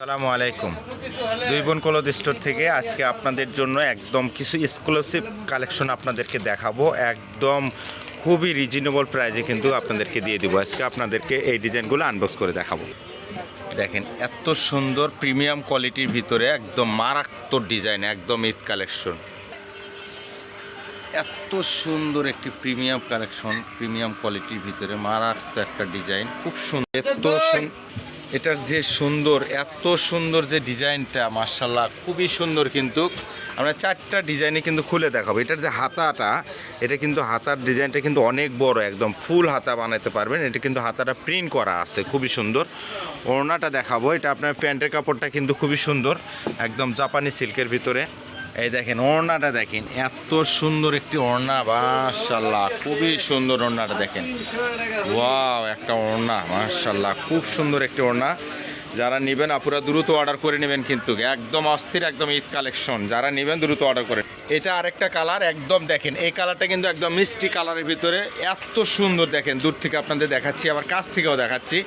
আসসালামু আলাইকুম। দুই বোন কলদ স্টোর থেকে আজকে আপনাদের জন্য একদম কিছু এক্সক্লুসিভ কালেকশন আপনাদেরকে দেখাবো। একদম খুবই রিজনেবল প্রাইজে কিন্তু আপনাদেরকে দিয়ে দিব। আজকে আপনাদেরকে এই ডিজাইনগুলো আনবক্স করে দেখাবো। দেখেন, এত সুন্দর প্রিমিয়াম কোয়ালিটির ভিতরে একদম মারাত্মক ডিজাইন একদম ঈদ কালেকশন এত সুন্দর একটি প্রিমিয়াম কালেকশন প্রিমিয়াম কোয়ালিটির ভিতরে মারাত্মক একটা ডিজাইন খুব সুন্দর, এত সুন- এটার যে সুন্দর, এত সুন্দর যে ডিজাইনটা মার্শাল্লাহ খুবই সুন্দর কিন্তু। আমরা চারটা ডিজাইনে কিন্তু খুলে দেখাবো। এটার যে হাতাটা, এটা কিন্তু হাতার ডিজাইনটা কিন্তু অনেক বড়, একদম ফুল হাতা বানাতে পারবেন। এটা কিন্তু হাতাটা প্রিন্ট করা আছে, খুবই সুন্দর। ওড়নাটা দেখাবো, এটা আপনার প্যান্টের কাপড়টা কিন্তু খুবই সুন্দর, একদম জাপানি সিল্কের ভিতরে। এই দেখেন, ওড়নাটা দেখেন, এত সুন্দর একটি ওড়না মার্শাল্লাহ খুবই সুন্দর ওড়নাটা দেখেন। ওয়াও, একটা ওড়না মাশাল্লাহ খুব সুন্দর একটি ওড়না। যারা নেবেন আপুরা দ্রুত অর্ডার করে নেবেন কিন্তু। একদম অস্থির, একদম ঈদ কালেকশন যারা নেবেন দ্রুত অর্ডার করে। এটা আরেকটা কালার একদম দেখেন, এই কালারটা কিন্তু একদম মিষ্টি কালারের ভিতরে এত সুন্দর দেখেন। দূর থেকে আপনাদের দেখাচ্ছি, আবার কাছ থেকেও দেখাচ্ছি।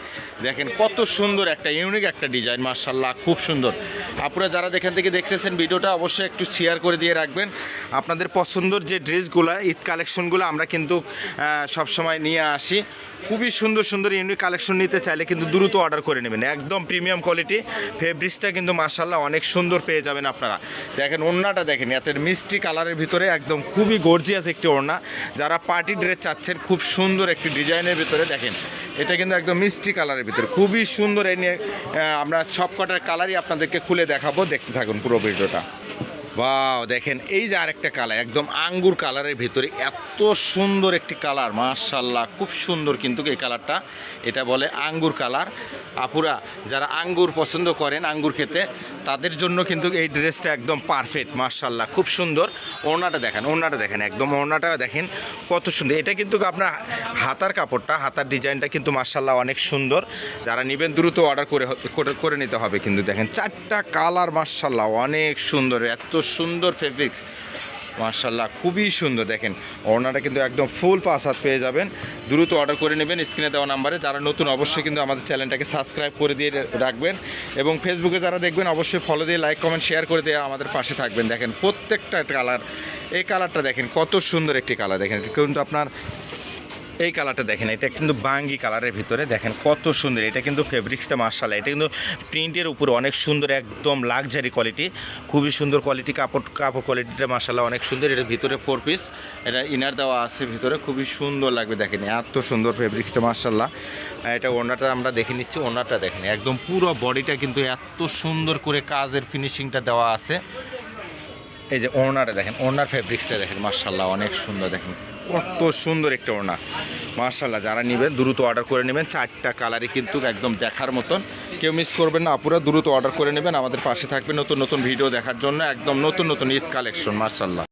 দেখেন কত সুন্দর একটা ইউনিক একটা ডিজাইন মার্শাল্লাহ খুব সুন্দর। আপুরা যারা যেখান থেকে দেখতেছেন ভিডিওটা অবশ্যই একটু শেয়ার করে দিয়ে রাখবেন। আপনাদের পছন্দর যে ড্রেসগুলো, ঈদ কালেকশনগুলো আমরা কিন্তু সবসময় নিয়ে আসি। খুবই সুন্দর সুন্দর ইউনিক কালেকশন নিতে চাইলে কিন্তু দ্রুত অর্ডার করে নেবেন। একদম প্রিমিয়াম কোয়ালিটি ফেব্রিক্সটা কিন্তু মার্শাল্লাহ অনেক সুন্দর পেয়ে যাবেন আপনারা। দেখেন ওড়নাটা দেখেন এত মিষ্টি কালারের ভিতরে একদম খুবই গর্জিয়াস একটি ওড়না। যারা পার্টি ড্রেস চাচ্ছেন, খুব সুন্দর একটি ডিজাইনের ভিতরে দেখেন, এটা কিন্তু একদম মিষ্টি কালারের ভিতরে। খুবই সুন্দর এ নিয়ে আমরা সব কটার কালারই আপনাদেরকে খুলে দেখাবো, দেখতে থাকুন পুরো ভিডিওটা। বাও দেখেন, এই যে আরেকটা কালার একদম আঙ্গুর কালারের ভিতরে এত সুন্দর একটি কালার মার্শাল্লাহ খুব সুন্দর কিন্তু এই কালারটা এটা বলে আঙ্গুর কালার আপুরা, যারা আঙ্গুর পছন্দ করেন, আঙ্গুর খেতে তাদের জন্য কিন্তু এই ড্রেসটা একদম পারফেক্ট মার্শাল্লাহ খুব সুন্দর। ওড়নাটা দেখেন ওড়নাটা দেখেন, একদম ওড়নাটা দেখেন, কত সুন্দর। এটা কিন্তু আপনার হাতার কাপড়টা, হাতার ডিজাইনটা কিন্তু মার্শাল্লাহ অনেক সুন্দর। যারা নেবেন, দ্রুত অর্ডার করে করে- নিতে হবে কিন্তু দেখেন, চারটা কালার মার্শাল্লাহ অনেক সুন্দর, এত সুন্দর ফেব্রিক্স মার্শাল্লাহ খুবই সুন্দর। দেখেন, ওড়নাটা কিন্তু একদম ফুল পাঁচ হাত পেয়ে যাবেন। দ্রুত অর্ডার করে নেবেন স্ক্রিনে দেওয়া নাম্বারে যারা নতুন, অবশ্যই কিন্তু আমাদের চ্যানেলটাকে সাবস্ক্রাইব করে দিয়ে রাখবেন। এবং ফেসবুকে যারা দেখবেন, অবশ্যই ফলো দিয়ে লাইক কমেন্ট শেয়ার করে দিয়ে আমাদের পাশে থাকবেন। দেখেন, প্রত্যেকটা কালার এই কালারটা দেখেন, কত সুন্দর একটি কালার দেখেন কিন্তু আপনার এই কালারটা দেখেন, এটা কিন্তু বাঙ্গি কালারের ভিতরে দেখেন কত সুন্দর, এটা কিন্তু ফেব্রিক্সটা মার্শাল এটা কিন্তু প্রিন্টের উপরে অনেক সুন্দর, একদম লাক্সারি কোয়ালিটি খুবই সুন্দর কোয়ালিটি কাপড় কাপড় কোয়ালিটিটা মার্শাল্লাহ অনেক সুন্দর এটার ভিতরে ফোর পিস এটা ইনার দেওয়া আছে ভিতরে, খুবই সুন্দর লাগবে দেখেন, এত সুন্দর ফেব্রিক্সটা মার্শাল্লাহ এটা ওনাটা আমরা দেখে নিচ্ছি ওনাটা দেখেন, একদম পুরো বডিটা কিন্তু এত সুন্দর করে কাজের ফিনিশিংটা দেওয়া আছে। এই যে ওড়নাটা দেখেন, ওড়নার ফেব্রিক্সটা দেখেন মার্শাল্লাহ অনেক সুন্দর দেখেন, কত সুন্দর একটা ওড়না। মার্শাল্লাহ যারা নেবেন, দ্রুত অর্ডার করে নেবেন, চারটা কালারই কিন্তু একদম দেখার মতন। কেউ মিস করবেন না, আপুরা, দ্রুত অর্ডার করে নেবেন। আমাদের পাশে থাকবে নতুন নতুন ভিডিও দেখার জন্য, একদম নতুন নতুন ঈদ কালেকশন মার্শাল্লাহ